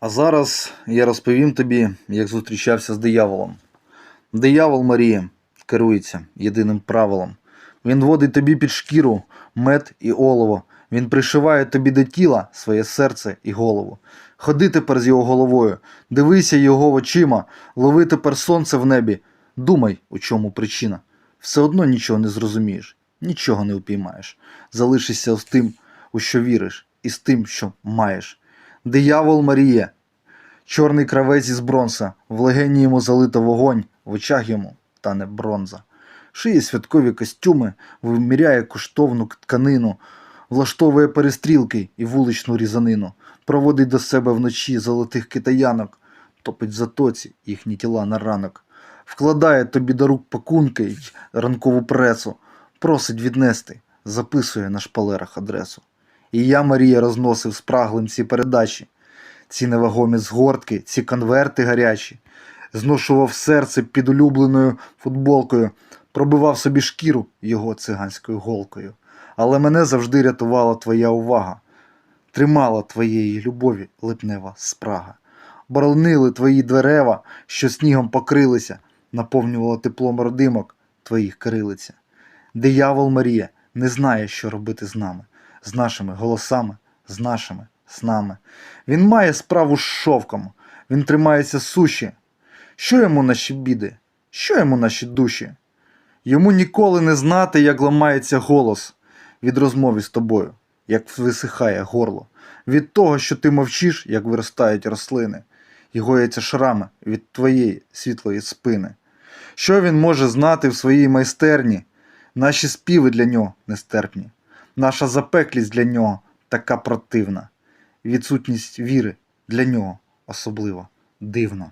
А зараз я розповім тобі, як зустрічався з дияволом. Диявол Марія керується єдиним правилом. Він водить тобі під шкіру мед і олово. Він пришиває тобі до тіла своє серце і голову. Ходи тепер з його головою, дивися його очима, лови тепер сонце в небі. Думай, у чому причина. Все одно нічого не зрозумієш, нічого не упіймаєш. Залишишся з тим, у що віриш, і з тим, що маєш. Диявол Маріє, чорний кравець із бронза, в легені йому залито вогонь, в очах йому тане бронза. Шиє святкові костюми, виміряє коштовну тканину, влаштовує перестрілки і вуличну різанину, проводить до себе вночі золотих китаянок, топить затоці їхні тіла на ранок, вкладає тобі до рук пакунки й ранкову пресу, просить віднести, записує на шпалерах адресу. І я, Марія, розносив спраглим ці передачі, ці невагомі згортки, ці конверти гарячі, зношував серце під улюбленою футболкою, пробивав собі шкіру його циганською голкою. Але мене завжди рятувала твоя увага, тримала твоєї любові липнева спрага. Боронили твої дерева, що снігом покрилися, наповнювала теплом родимок твоїх кирилиця. Диявол Марія не знає, що робити з нами, з нашими голосами, з нашими снами. Він має справу з шовком, він тримається суші. Що йому наші біди? Що йому наші душі? Йому ніколи не знати, як ламається голос від розмови з тобою, як висихає горло, від того, що ти мовчиш, як виростають рослини, і гояться шрами від твоєї світлої спини. Що він може знати в своїй майстерні? Наші співи для нього нестерпні, наша запеклість для нього така противна, відсутність віри для нього особливо дивна.